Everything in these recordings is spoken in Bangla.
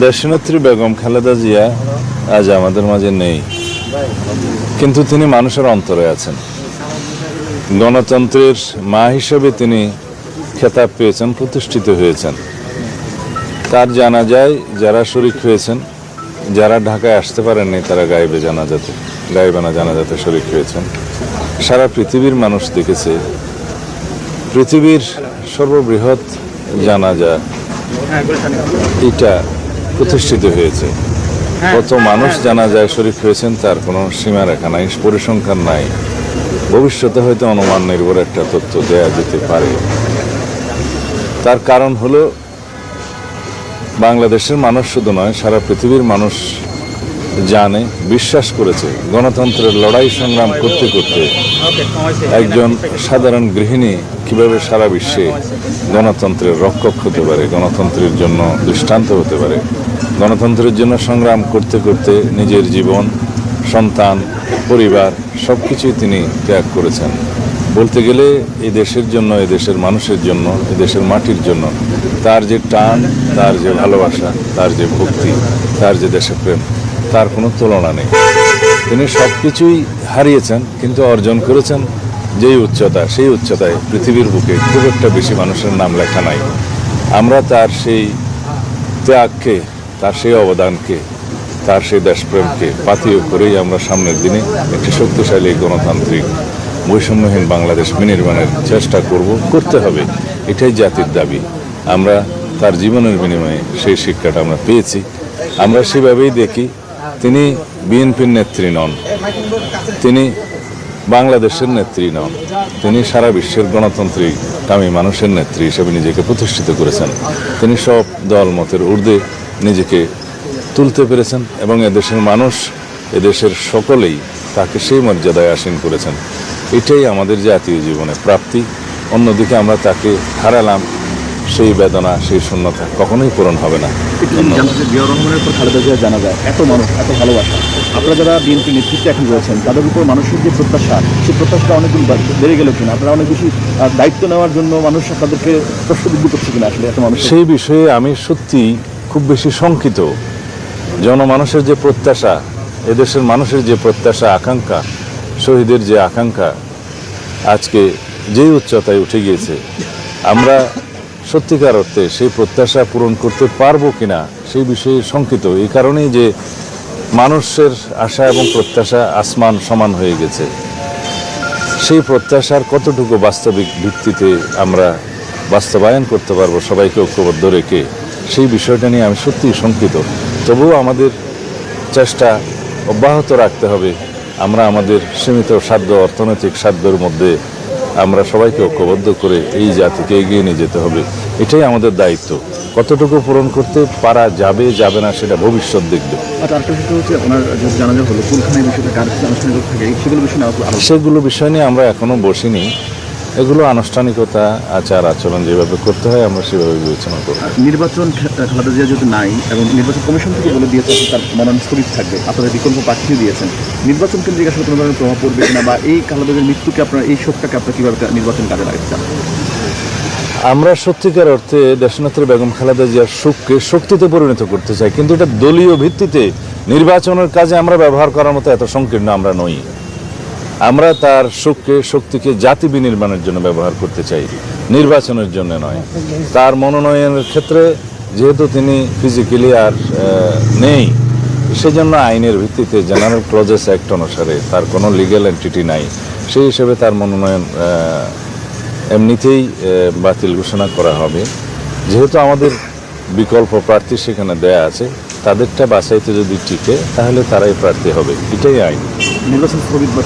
দেশনেত্রী বেগম খালেদা জিয়া আজ আমাদের মাঝে নেই। কিন্তু তিনি মানুষের অন্তরে আছেন। গণতন্ত্রের মা হিসেবে তিনি খেতাব পেয়েছেন, প্রতিষ্ঠিত হয়েছেন। তার জানা যায় যারা শরিক হয়েছেন, যারা ঢাকায় আসতে পারেননি, তারা গায়েবে জানাজাতে জানা যাতে শরিক হয়েছেন। সারা পৃথিবীর মানুষ দেখেছে। পৃথিবীর সর্ববৃহৎ জানাজা এটা প্রতিষ্ঠিত হয়েছে। কত মানুষ জানা যায় শরীফ হয়েছেন তার কোনো সীমারেখা নাই পরিসংখ্যান নাই। ভবিষ্যতে হয়তো অনুমান নির্ভর একটা তথ্য দেয়া যেতে পারে। তার কারণ হলো বাংলাদেশের মানুষ শুধু নয় সারা পৃথিবীর মানুষ জানে, বিশ্বাস করেছে। গণতন্ত্রের লড়াই সংগ্রাম করতে করতে একজন সাধারণ গৃহিণী কীভাবে সারা বিশ্বে গণতন্ত্রের রক্ষক হতে পারে, গণতন্ত্রের জন্য দৃষ্টান্ত হতে পারে? গণতন্ত্রের জন্য সংগ্রাম করতে করতে নিজের জীবন, সন্তান, পরিবার সব কিছুই তিনি ত্যাগ করেছেন। বলতে গেলে এই দেশের জন্য এই দেশের মানুষের জন্য এই দেশের মাটির জন্য, তার যে টান, তার যে ভালোবাসা, তার যে ভক্তি, তার যে দেশপ্রেম। তার কোনো তুলনা নেই। তিনি সব কিছুই হারিয়েছেন, কিন্তু অর্জন করেছেন যেই উচ্চতা, সেই উচ্চতায় পৃথিবীর বুকে খুব একটা বেশি মানুষের নাম লেখা নাই। আমরা তার সেই ত্যাগকে, তার সেই অবদানকে, তার সেই দেশপ্রেমকে পাথেয় করেই আমরা সামনের দিনে একটি শক্তিশালী গণতান্ত্রিক, বৈষম্যহীন বাংলাদেশ বিনির্মাণের চেষ্টা করব, করতে হবে। এটাই জাতির দাবি। আমরা তার জীবনের বিনিময়ে সেই শিক্ষাটা আমরা পেয়েছি। আমরা সেভাবেই দেখি তিনি বিএনপির নেত্রী নন। তিনি বাংলাদেশের নেত্রী নন। তিনি সারা বিশ্বের গণতান্ত্রিক কামী মানুষের নেত্রী হিসেবে নিজেকে প্রতিষ্ঠিত করেছেন। তিনি সব দল মতের ঊর্ধ্বে নিজেকে তুলতে পেরেছেন এবং এদেশের মানুষ এদেশের সকলেই তাকে সেই মর্যাদায় আসীন করেছেন। এটাই আমাদের জাতীয় জীবনে প্রাপ্তি। অন্যদিকে আমরা তাকে হারালাম সেই বেদনা সেই শূন্যতা কখনোই পূরণ হবে না। জানতে রহমানের উপর খালেদা জিয়া জানা যায় এত মানুষ এত ভালোবাসা। আপনারা যারা বিএনপি নেতৃত্বে এখন রয়েছেন তাদের উপর মানুষের যে প্রত্যাশা সেই প্রত্যাশাটা অনেক গুণ বেড়ে গেল কিনা? আপনারা অনেক বেশি দায়িত্ব নেওয়ার জন্য মানুষ আপনাদেরকে প্রশ্নবিদ্ধ করছে কিনা আসলে এত মানুষ সেই বিষয়ে আমি সত্যি খুব বেশি শঙ্কিত। জনমানুষের যে প্রত্যাশা এদেশের মানুষের যে প্রত্যাশা আকাঙ্ক্ষা শহীদের যে আকাঙ্ক্ষা আজকে যেই উচ্চতায় উঠে গিয়েছে আমরা সত্যিকার অর্থে সেই প্রত্যাশা পূরণ করতে পারব কিনা সেই বিষয়ে শঙ্কিত। এই কারণেই যে মানুষের আশা এবং প্রত্যাশা আসমান সমান হয়ে গেছে। সেই প্রত্যাশার কতটুকু বাস্তবিক ভিত্তিতে আমরা বাস্তবায়ন করতে পারব সবাইকে ঐক্যবদ্ধ রেখে, সেই বিষয়টা নিয়ে আমি সত্যিই শঙ্কিত। তবুও আমাদের চেষ্টা অব্যাহত রাখতে হবে। আমরা আমাদের সীমিত সাধ্য অর্থনৈতিক সাধ্যের মধ্যে আমরা সবাইকে ঐক্যবদ্ধ করে এই জাতিকে এগিয়ে নিয়ে যেতে হবে। এটাই আমাদের দায়িত্ব। কতটুকু পূরণ করতে পারা যাবে যাবে না সেটা ভবিষ্যৎ দেখবে। সেগুলো বিষয় নিয়ে সেগুলো বিষয় নিয়ে আমরা এখনও বসিনি। এগুলো আনুষ্ঠানিকতা আচার আচরণ যেভাবে করতে হয় আমরা সেভাবে বিবেচনা করব নির্বাচন খালেদা জিয়া যেহেতু নাই এবং নির্বাচন কমিশন থেকে বলে দিয়েছে তার মনোনয়ন স্থগিত থাকবে আপনাদের বিকল্প প্রার্থীও দিয়েছেন। নির্বাচন কেন্দ্রিক আসলে কোনো ধরনের প্রভাব পড়বে কিনা বা এই খালেদা জিয়ার মৃত্যুকে আপনার এই শোকটাকে আপনার কীভাবে নির্বাচন কাজে লাগাতে চান? আমরা সত্যিকার অর্থে দেশনেত্রী বেগম খালেদা জিয়ার সুখকে শক্তিতে পরিণত করতে চাই কিন্তু এটা দলীয় ভিত্তিতে নির্বাচনের কাজে আমরা ব্যবহার করার মতো এত সংকীর্ণ আমরা নই। আমরা তার সুখকে, শক্তিকে জাতি বিনির্মাণের জন্য ব্যবহার করতে চাই, নির্বাচনের জন্য নয়। তার মনোনয়নের ক্ষেত্রে যেহেতু তিনি ফিজিক্যালি আর নেই, সেজন্য আইনের ভিত্তিতে জেনারেল ক্লজেস অ্যাক্ট অনুসারে তার কোনো লিগ্যাল এন্টিটি নাই। সেই হিসেবে তার মনোনয়ন এমনিতেই বাতিল ঘোষণা করা হবে। যেহেতু আমাদের বিকল্প প্রার্থী সেখানে দেয়া আছে, তাদেরটা বাছাইতে যদি টিকে, তাহলে তারাই প্রার্থী হবে। এটাই আইন। নির্বাচন বা।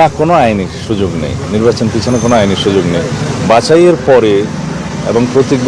না, কোনো আইনি সুযোগ নেই নির্বাচন পিছনে কোনো আইনি সুযোগ নেই বাছাইয়ের পরে এবং প্রতীক